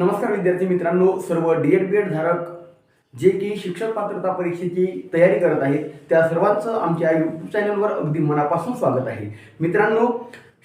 नमस्कार विद्यार्थी मित्रांनो सर्व डी एड बी एड धारक जे की शिक्षक पात्रता परीक्षेची तयारी करत आहेत त्या सर्वांचं आमच्या यूट्यूब चॅनलवर अगदी मनापासून स्वागत आहे. मित्रांनो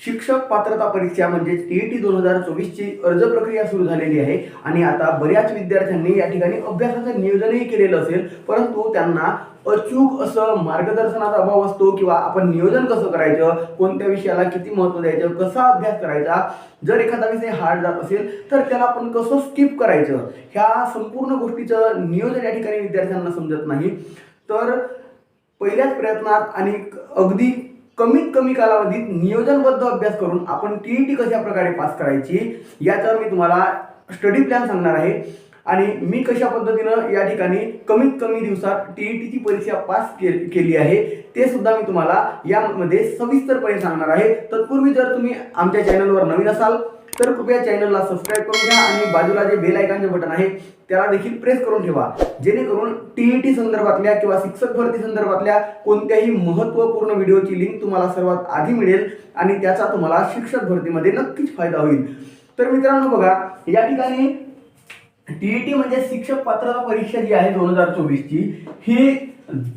शिक्षक पात्रता परीक्षा म्हणजेच टी ई टी दोन हजार चोवीसची अर्ज प्रक्रिया सुरू झालेली आहे आणि आता बऱ्याच विद्यार्थ्यांनी या ठिकाणी अभ्यासाचं नियोजनही केलेलं असेल परंतु त्यांना अचूक असं मार्गदर्शनाचा अभाव असतो किंवा आपण नियोजन कसं करायचं कोणत्या विषयाला किती महत्त्व द्यायचं कसा अभ्यास करायचा जर एखादा विषय हार्ड जात असेल तर त्याला आपण कसं स्किप करायचं? ह्या संपूर्ण गोष्टीचं नियोजन या ठिकाणी विद्यार्थ्यांना समजत नाही. तर पहिल्याच प्रयत्नात आणि अगदी कमीत कमी कालावधीत नियोजनबद्ध अभ्यास करून आपण टी ई टी कशा प्रकारे पास करायची याचा मी तुम्हाला स्टडी प्लॅन सांगणार आहे. आणि मी कशा पद्धतीनं या ठिकाणी कमीत कमी दिवसात टी ई टीची परीक्षा पास के केली आहे ते सुद्धा मी तुम्हाला यामध्ये सविस्तरपणे सांगणार आहे. तत्पूर्वी जर तुम्ही आमच्या चॅनलवर नवीन असाल तर कृपया चॅनलला सबस्क्राईब करून घ्या आणि बाजूला जे बेल आयकॉनचे बटन आहे त्याला देखील प्रेस करून ठेवा. जेणेकरून टीईटी संदर्भातल्या किंवा शिक्षक भरती संदर्भातल्या कोणत्याही महत्त्वपूर्ण व्हिडिओची लिंक तुम्हाला सर्वात आधी मिळेल आणि त्याचा तुम्हाला शिक्षक भरतीमध्ये नक्कीच फायदा होईल. तर मित्रांनो बघा या ठिकाणी टीईटी म्हणजे शिक्षक पात्रता परीक्षा जी आहे दोन हजार चोवीसची ही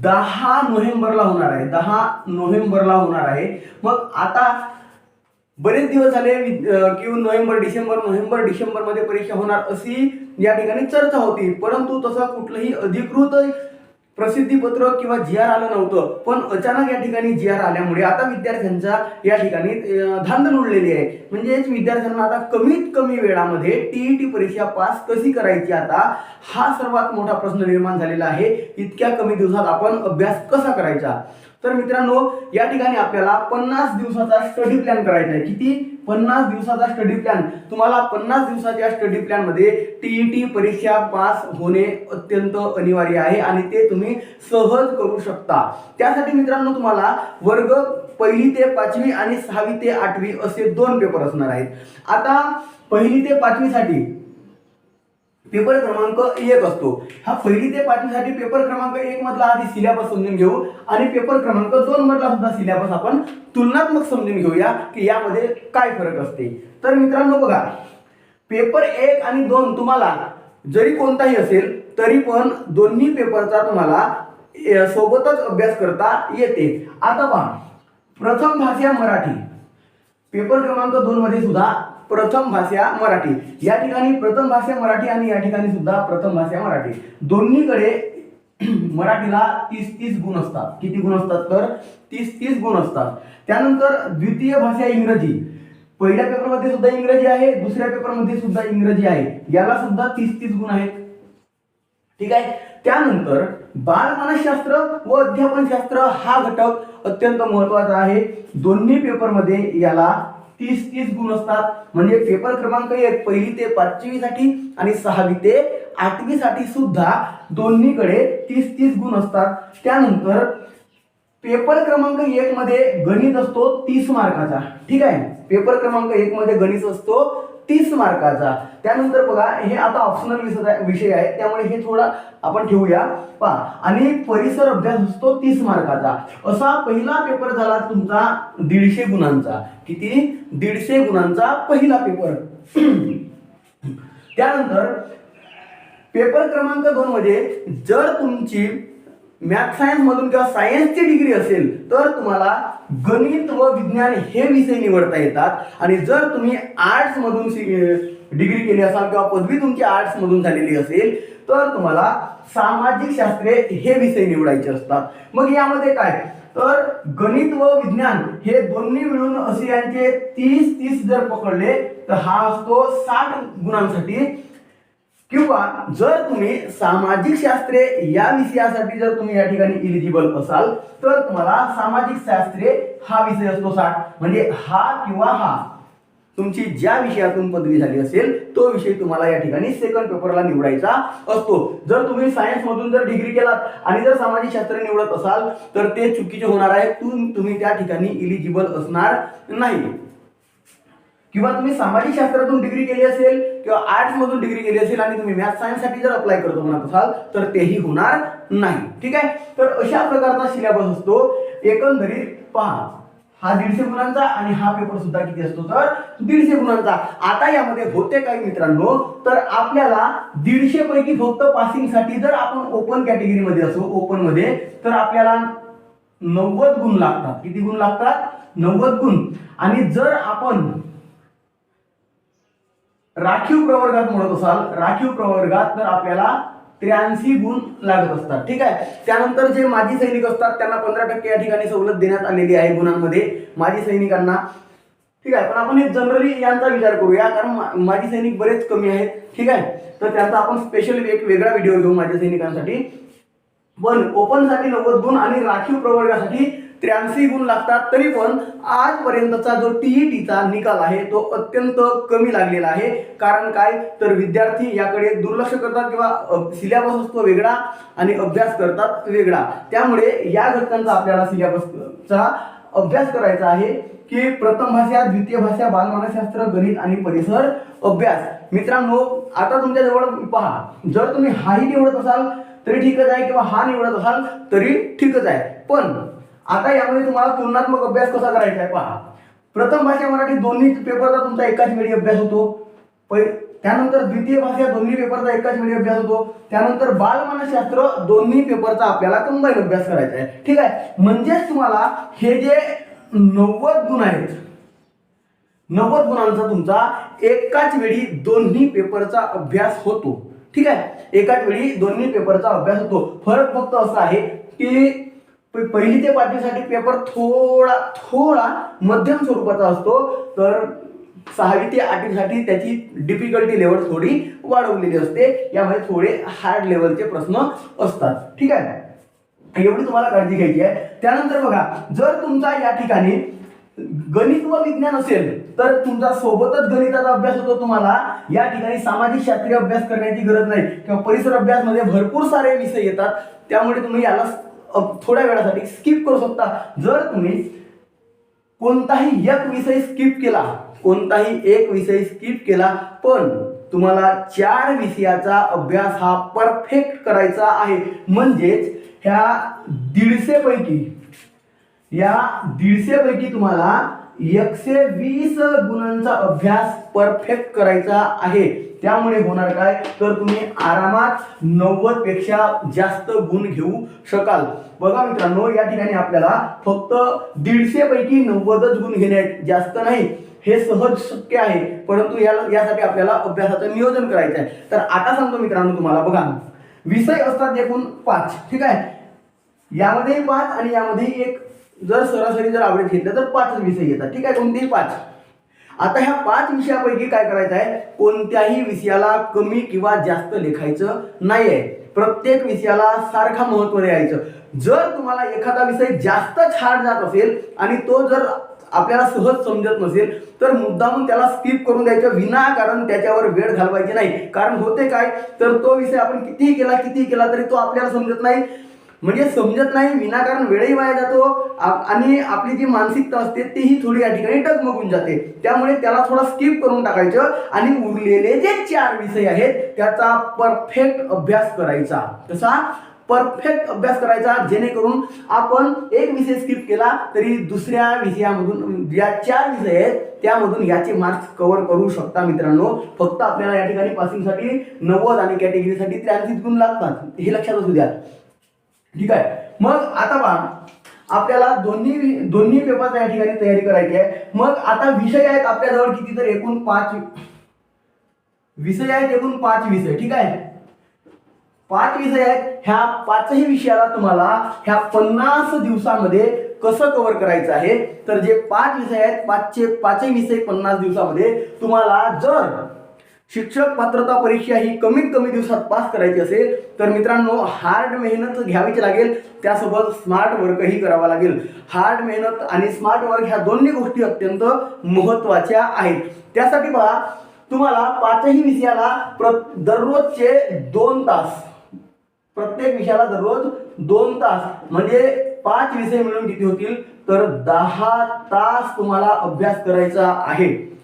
दहा नोव्हेंबरला होणार आहे. दहा नोव्हेंबरला होणार आहे. मग आता बरेच दिवस झाले की नोव्हेंबर डिसेंबर नोव्हेंबर डिसेंबरमध्ये परीक्षा होणार अशी या ठिकाणी चर्चा होती. परंतु तसं कुठलंही अधिकृत प्रसिद्धीपत्र किंवा जी आर आलं नव्हतं. पण अचानक या ठिकाणी जी आर आल्यामुळे आता विद्यार्थ्यांचा या ठिकाणी धांदल उडलेली आहे. म्हणजेच विद्यार्थ्यांना आता कमीत कमी वेळामध्ये टीईटी परीक्षा पास कशी करायची आता? हा सर्वात मोठा प्रश्न निर्माण झालेला आहे. इतक्या कमी दिवसात आपण अभ्यास कसा करायचा? तर मित्रांनो या ठिकाणी आपल्याला पन्नास दिवसाचा स्टडी प्लॅन करायचा आहे. किती? पन्नास दिवसाचा स्टडी प्लॅन तुम्हाला पन्नास दिवसाच्या स्टडी प्लॅनमध्ये टी ई टीईटी परीक्षा पास होणे अत्यंत अनिवार्य आहे आणि ते तुम्ही सहज करू शकता. त्यासाठी मित्रांनो तुम्हाला वर्ग पहिली ते पाचवी आणि सहावी ते आठवी असे दोन पेपर असणार आहेत. आता पहिली ते पाचवीसाठी पेपर क्रमांक एक असतो. हा पहिली ते पाचवीसाठी पेपर क्रमांक एक मधला आधी सिलेबस समजून घेऊ आणि पेपर क्रमांक दोन मधला सुद्धा सिलेबस आपण तुलनात्मक समजून घेऊया की यामध्ये काय फरक असते. तर मित्रांनो बघा पेपर एक आणि दोन तुम्हाला जरी कोणताही असेल तरी पण दोन्ही पेपरचा तुम्हाला सोबतच अभ्यास करता येते. आता पहा प्रथम भाषा मराठी. पेपर क्रमांक दोन मध्ये सुद्धा प्रथम भाषा मराठी. या ठिकाणी प्रथम भाषा मराठी आणि या ठिकाणी सुद्धा प्रथम भाषा मराठी. दोन्हीकडे मराठीला तीस तीस गुण असतात. किती गुण असतात तर? तीस तीस गुण असतात. त्यानंतर द्वितीय भाषा इंग्रजी. पहिल्या पेपरमध्ये सुद्धा इंग्रजी आहे दुसऱ्या पेपरमध्ये सुद्धा इंग्रजी आहे. याला सुद्धा तीस तीस गुण आहेत. ठीक आहे? त्यानंतर बालमानसशास्त्र व अध्यापनशास्त्र हा घटक अत्यंत महत्त्वाचा आहे. दोन्ही पेपरमध्ये याला तीस तीस गुण असतात. म्हणजे पेपर क्रमांक एक पहिली ते पाचवी साठी आणि सहावी ते आठवी साठी सुद्धा दोन्हीकडे तीस तीस गुण असतात. त्यानंतर पेपर क्रमांक एक मध्ये गणित असतो तीस मार्काचा. ठीक आहे? पेपर क्रमांक एक मध्ये गणित असतो तीस मार्काचा. त्यानंतर बघा हे आता ऑप्शनल विषय आहे. त्यामुळे हे थोडा आपण ठेवूया. पहा आणि परिसर अभ्यास असतो तीस मार्काचा. असा पहिला पेपर झाला तुमचा दीडशे गुणांचा. किती? दीडशे गुणांचा पहिला पेपर त्यानंतर पेपर क्रमांक दोन मध्ये जर तुमची मॅथ सायन्स मधून किंवा सायन्सची डिग्री असेल तर तुम्हाला गणित व विज्ञान हे विषय निवडता येतात. आणि जर तुम्ही आर्ट्स मधून डिग्री केली असाल किंवा पदवी तुमची आर्ट्स मधून झालेली असेल तर तुम्हाला सामाजिक शास्त्रे हे विषय निवडायचे असतात. मग यामध्ये काय? तर गणित व विज्ञान हे दोन्ही मिळून असे यांचे तीस तीस जर पकडले तर हा असतो साठ गुणांसाठी किंवा जर तुम्ही सामाजिक शास्त्रे या विषयासाठी जर तुम्ही या ठिकाणी इलिजिबल असाल तर तुम्हाला सामाजिक शास्त्रे हा विषय असतो साठ. म्हणजे हा किंवा हा. तुमची ज्या विषयातून पदवी झाली असेल तो विषय तुम्हाला या ठिकाणी सेकंड पेपरला निवडायचा असतो. जर तुम्ही सायन्स मधून जर डिग्री केलात आणि जर सामाजिक शास्त्र निवडत असाल तर ते चुकीचे होणार आहे. तुम्ही त्या ठिकाणी इलिजिबल असणार नाही. किंवा तुम्ही सामाजिक शास्त्रातून डिग्री केली असेल किंवा आर्ट्स मधून डिग्री केली असेल आणि तुम्ही मॅथ सायन्ससाठी जर अप्लाय करतो म्हणत असाल तर तेही होणार नाही. ठीक आहे? तर अशा प्रकारचा सिलेबस असतो. एकंदरीत पहा हा दीडशे गुणांचा आणि हा पेपर सुद्धा किती असतो? तर दीडशे गुणांचा. आता यामध्ये होते काही मित्रांनो तर आपल्याला दीडशे पैकी फक्त पासिंगसाठी जर आपण ओपन कॅटेगरीमध्ये असो ओपनमध्ये तर आपल्याला नव्वद गुण लागतात. किती गुण लागतात? नव्वद गुण. आणि जर आपण राखीव प्रवर्गात म्हणत असाल राखीव प्रवर्गात तर आपल्याला त्र्याऐंशी गुण लागत असतात. ठीक आहे? त्यानंतर जे माजी सैनिक असतात त्यांना पंधरा टक्के या ठिकाणी सवलत देण्यात आलेली आहे गुणांमध्ये. माजी सैनिकांना ठीक आहे? पण आपण हे जनरली यांचा विचार करूया कारण माजी सैनिक बरेच कमी आहेत. ठीक आहे? तर त्यांचा आपण स्पेशल एक वेगळा व्हिडिओ घेऊ माझ्या सैनिकांसाठी. पण ओपनसाठी नव्वद गुण आणि राखीव प्रवर्गासाठी त्र्याऐंशी गुण लागतात तरी पण आजपर्यंतचा जो टीईटीचा निकाल आहे तो अत्यंत कमी लागलेला आहे. कारण काय? तर विद्यार्थी याकडे दुर्लक्ष करतात किंवा सिलेबस असतो वेगळा आणि अभ्यास करतात वेगळा. त्यामुळे या घटकांचा आपल्याला सिलेबसचा अभ्यास करायचा आहे की प्रथम भाषा द्वितीय भाषा बालमानसशास्त्र गणित आणि परिसर अभ्यास. मित्रांनो आता तुमच्याजवळ पहा. जर तुम्ही हाही निवडत असाल तरी ठीकच आहे किंवा हा निवडत असाल तरी ठीकच आहे. पण आता यामध्ये तुम्हाला तुलनात्मक अभ्यास कसा करायचा आहे पहा. प्रथम भाषा मराठी दोन्ही पेपरचा तुमचा एकाच वेळी अभ्यास होतो. पै त्यानंतर द्वितीय भाषा दोन्ही पेपरचा एकाच वेळी अभ्यास होतो. त्यानंतर बालमानसशास्त्र दोन्ही पेपरचा आपल्याला कंबाईन अभ्यास करायचा आहे. ठीक आहे? म्हणजेच तुम्हाला हे जे नव्वद गुण आहेत नव्वद गुणांचा तुमचा एकाच वेळी दोन्ही पेपरचा अभ्यास होतो. ठीक आहे? एकाच वेळी दोन्ही पेपरचा अभ्यास होतो. फरक फक्त असा आहे की पहिली ते पाचवीसाठी पेपर थोडा थोडा मध्यम स्वरूपाचा असतो. तर सहावी ते आठवीसाठी त्याची डिफिकल्टी लेवल थोडी वाढवलेली असते. यामध्ये थोडे हार्ड लेवलचे प्रश्न असतात. ठीक आहे? एवढी तुम्हाला काळजी घ्यायची आहे. त्यानंतर बघा जर तुमचा या ठिकाणी गणित व विज्ञान असेल तर तुमचा सोबतच गणिताचा अभ्यास होतो तुम्हाला. या ठिकाणी सामाजिक शास्त्रीय अभ्यास करण्याची गरज नाही. किंवा परिसर अभ्यास मध्ये भरपूर सारे विषय येतात. त्यामुळे तुम्ही याला थोड्या वेळासाठी स्किप करू शकता. जर तुम्ही कोणताही एक विषय स्किप केला कोणताही एक विषय स्किप केला पण तुम्हाला चार विषयाचा अभ्यास हा परफेक्ट करायचा आहे. म्हणजेच ह्या दीडशेपैकी या दीडशेपैकी तुम्हाला एकशे वीस गुणांचा अभ्यास परफेक्ट करायचा आहे. त्यामुळे होणार काय? तर तुम्ही आरामात नव्वदपेक्षा जास्त गुण घेऊ शकाल. बघा मित्रांनो या ठिकाणी आपल्याला फक्त दीडशे पैकी नव्वदच गुण घेणे आहेत, जास्त नाही. हे सहज शक्य आहे. परंतु याला यासाठी आपल्याला अभ्यासाचं नियोजन करायचं आहे तर आता सांगतो मित्रांनो तुम्हाला. बघा विषय असतात एकूण पाच. ठीक आहे? यामध्ये पाच आणि यामध्ये एक. जर सरासरी जर आवडत घेतलं तर पाच विषय येतात. ठीक आहे? कोणतेही पाच. आता ह्या पाच विषयापैकी काय करायचं आहे? कोणत्याही विषयाला कमी किंवा जास्त लेखायचं नाहीये. प्रत्येक विषयाला सारखा महत्त्व द्यायचं. जर तुम्हाला एखादा विषय जास्तच हार्ड जात असेल आणि तो जर आपल्याला सहज समजत नसेल तर मुद्दामून त्याला स्किप करून द्यायचं विनाकारण त्याच्यावर वेळ घालवायची नाही. कारण होते काय? तर तो विषय आपण कितीही केला कितीही केला तरी तो आपल्याला समजत नाही. म्हणजे समजत नाही विनाकारण वेळही वाया जातो. आणि आपली जी मानसिकता असते तीही थोडी या ठिकाणी डगमगून जाते. त्यामुळे त्याला थोडा स्किप करून टाकायचं आणि उरलेले जे चार विषय आहेत त्याचा परफेक्ट अभ्यास करायचा. कसा परफेक्ट अभ्यास करायचा जेणेकरून आपण एक विषय स्किप केला तरी दुसऱ्या विषयामधून ज्या चार विषय आहेत त्यामधून याचे मार्क्स कव्हर करू शकता मित्रांनो. फक्त आपल्याला या ठिकाणी पासिंगसाठी नव्वद आणि कॅटेगरीसाठी त्र्याऐंशी गुण लागतात. हे लक्षात असू द्या. ठीक आहे. मग आता पहा. आपल्याला दोन्ही दोन्ही पेपर या ठिकाणी तयारी करायची आहे. मग आता विषय आहेत आपल्याजवळ किती तर एकूण पाच विषय आहेत एकूण पाच विषय ठीक आहे? पाच विषय आहेत. ह्या पाचही विषयाला तुम्हाला ह्या पन्नास दिवसामध्ये कसं कव्हर करायचं आहे? तर जे पाच विषय आहेत पाचशे पाचही विषय पन्नास दिवसामध्ये तुम्हाला जर शिक्षक पात्रता परीक्षा ही कमीत कमी दिवसात पास करायची असेल तर मित्रांनो हार्ड मेहनत घ्यावीच लागेल. त्यासोबत स्मार्ट वर्कही करावा लागेल. हार्ड मेहनत आणि स्मार्ट वर्क ह्या दोन्ही गोष्टी अत्यंत महत्त्वाच्या आहेत. त्यासाठी पहा तुम्हाला पाचही विषयाला प्र दररोजचे दोन तास. प्रत्येक विषयाला दररोज दोन तास. म्हणजे पाच विषय मिळून किती होतील? तर दहा तास तुम्हाला अभ्यास करायचा आहे.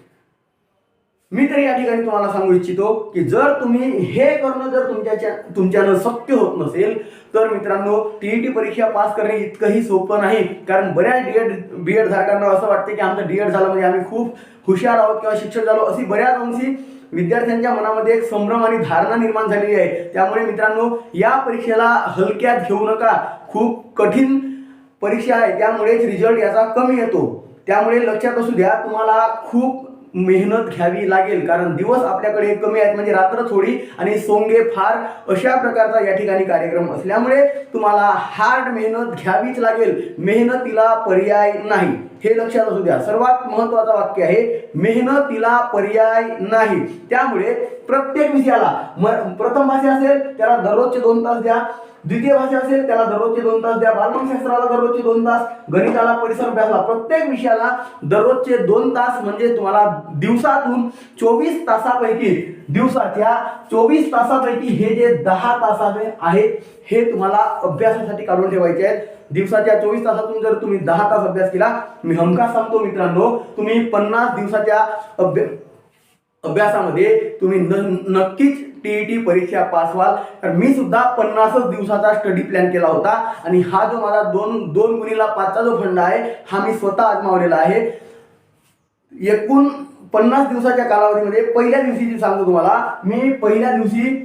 मी तरी या ठिकाणी तुम्हाला सांगू इच्छितो की जर तुम्ही हे करणं जर तुमच्या तुमच्यानं शक्य होत नसेल तर मित्रांनो टीईटी परीक्षा पास करणे इतकंही सोपं नाही. कारण बऱ्याच डीएड बी एड धारकांना असं वाटतं की आमचं डीएड झालं म्हणजे आम्ही खूप हुशार आहोत किंवा शिक्षक झालो. अशी बऱ्याच अंशी विद्यार्थ्यांच्या मनामध्ये एक संभ्रम आणि धारणा निर्माण झालेली आहे. त्यामुळे मित्रांनो या परीक्षेला हलक्यात घेऊ नका. खूप कठीण परीक्षा आहे. त्यामुळेच रिझल्ट याचा कमी येतो. त्यामुळे लक्षात असू द्या तुम्हाला खूप मेहनत घ्यावी लागेल. कारण दिवस आपल्याकडे कमी आहेत म्हणजे रात्र थोडी आणि सोंगे फार अशा प्रकारचा या ठिकाणी कार्यक्रम असल्यामुळे तुम्हाला हार्ड मेहनत घ्यावीच लागेल. मेहनतीला पर्याय नाही. हे लक्षात असू द्या. सर्वात महत्वाचं वाक्य आहे मेहनतीला पर्याय नाही. त्यामुळे प्रत्येक विषयाला म- प्रथम भाषा असेल त्याला दररोजचे दोन तास द्या. द्वितीय भाषा असेल त्याला दररोजचे दोन तास द्या. बालमनशास्त्राला दररोजचे दोन तास गणिताला परिसर अभ्यासला प्रत्येक विषयाला दररोजचे दोन तास म्हणजे तुम्हाला दिवसातून चोवीस तासापैकी दिवसाच्या चोवीस तासापैकी हे जे दहा तासाचे आहेत हे तुम्हाला अभ्यासासाठी काढून ठेवायचे आहेत. दिवसाच्या चोवीस तासातून जर तुम्ही दहा तास अभ्यास केला मी हमखास सांगतो मित्रांनो तुम्ही पन्नास दिवसाच्या अभ्या अभ्यासामध्ये तुम्ही न नक्कीच टीईटी परीक्षा पास व्हाल. तर मी सुद्धा पन्नासच दिवसाचा स्टडी प्लॅन केला होता. आणि हा जो माझा दोन दोन गुणीला पाचचा जो फंड आहे हा मी स्वतः आजमावलेला आहे. एकूण पन्नास दिवसाच्या कालावधीमध्ये पहिल्या दिवशी जी सांगतो तुम्हाला मी पहिल्या दिवशी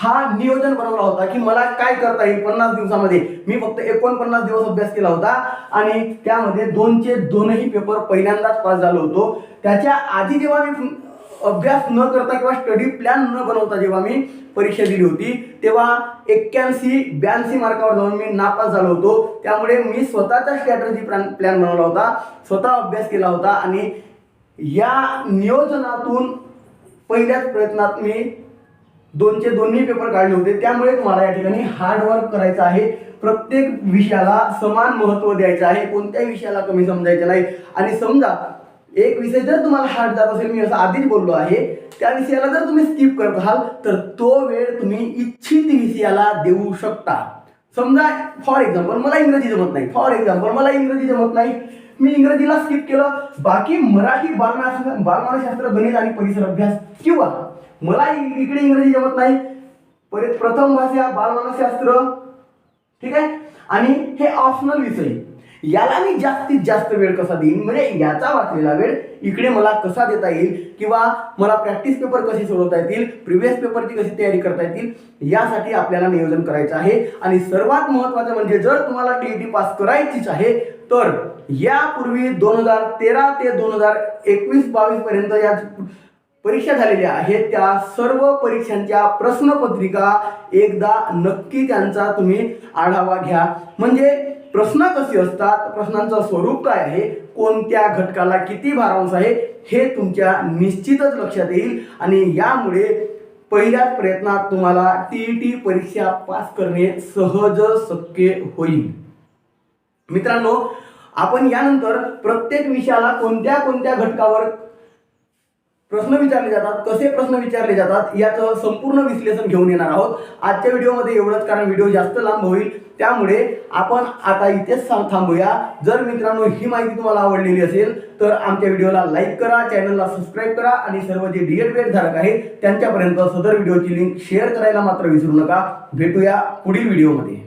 हा नियोजन बनवला होता की मला काय करता येईल पन्नास दिवसामध्ये. मी फक्त एकोणपन्नास दिवस अभ्यास केला होता. आणि त्यामध्ये दोनचे दोनही पेपर पहिल्यांदाच पास झालो होतो. त्याच्या आधी जेव्हा मी अभ्यास न करता किंवा स्टडी प्लॅन न बनवता जेव्हा मी परीक्षा दिली होती तेव्हा एक्क्याऐंशी ब्याऐंशी मार्कावर जाऊन मी नापास झालो होतो. त्यामुळे मी स्वतःचा स्ट्रॅटर्जी प्लॅन प्लॅन बनवला होता स्वतः अभ्यास केला होता आणि या नियोजनातून पहिल्याच प्रयत्नात मी दोनचे दोन्ही पेपर काढले होते. त्यामुळे तुम्हाला या ठिकाणी हार्डवर्क करायचं आहे. प्रत्येक विषयाला समान महत्त्व द्यायचं आहे. कोणत्याही विषयाला कमी समजायचं नाही. आणि समजा एक विषय जर तुम्हाला हार्ड जात असेल मी असं आधीच बोललो आहे त्या विषयाला जर तुम्ही स्किप करत असाल तर तो वेळ तुम्ही इच्छित विषयाला देऊ शकता. समजा फॉर एक्झाम्पल मला इंग्रजी जमत नाही. फॉर एक्झाम्पल मला इंग्रजी जमत नाही. मी इंग्रजीला स्किप केलं. बाकी मराठी बालमानशास्त्र बालमानशास्त्र गणित आणि परिसर अभ्यास किंवा मला इकडे इंग्रजी जमत नाही. परत प्रथम भाषा बालमानसशास्त्र. ठीक आहे? आणि हे ऑप्शनल विषय. याला मी जास्तीत जास्त वेळ कसा देईन? म्हणजे याचा वाचलेला वेळ इकडे मला कसा देता येईल? किंवा मला प्रॅक्टिस पेपर कसे सोडवता येतील? प्रिव्हियस पेपरची कशी तयारी करता येतील? यासाठी आपल्याला नियोजन करायचं आहे. आणि सर्वात महत्त्वाचं म्हणजे जर तुम्हाला टी टी पास करायचीच आहे तर यापूर्वी दोन हजार तेरा ते दोन हजार एकवीस बावीस पर्यंत या परीक्षा झालेल्या आहेत. त्या सर्व परीक्षांच्या प्रश्नपत्रिका एकदा नक्की त्यांचा तुम्ही आढावा घ्या. म्हणजे प्रश्न कसे असतात? प्रश्नांचं स्वरूप काय आहे? कोणत्या घटकाला किती भारांश आहे? हे तुमच्या निश्चितच लक्षात येईल. आणि यामुळे पहिल्याच प्रयत्नात तुम्हाला टीईटी परीक्षा पास करणे सहज शक्य होईल. मित्रांनो आपण यानंतर प्रत्येक विषयाला कोणत्या कोणत्या घटकावर प्रश्न विचारले जातात कसे प्रश्न विचारले जातात याचं संपूर्ण विश्लेषण घेऊन येणार आहोत. आजच्या व्हिडिओमध्ये एवढंच कारण व्हिडिओ जास्त लांब होईल. त्यामुळे आपण आता इथेच थांबूया. जर मित्रांनो ही माहिती तुम्हाला आवडलेली असेल तर आमच्या व्हिडिओला लाईक करा चॅनलला सबस्क्राईब करा आणि सर्व जे डी एड धारक आहेत त्यांच्यापर्यंत सदर व्हिडिओची लिंक शेअर करायला मात्र विसरू नका. भेटूया पुढील व्हिडिओमध्ये.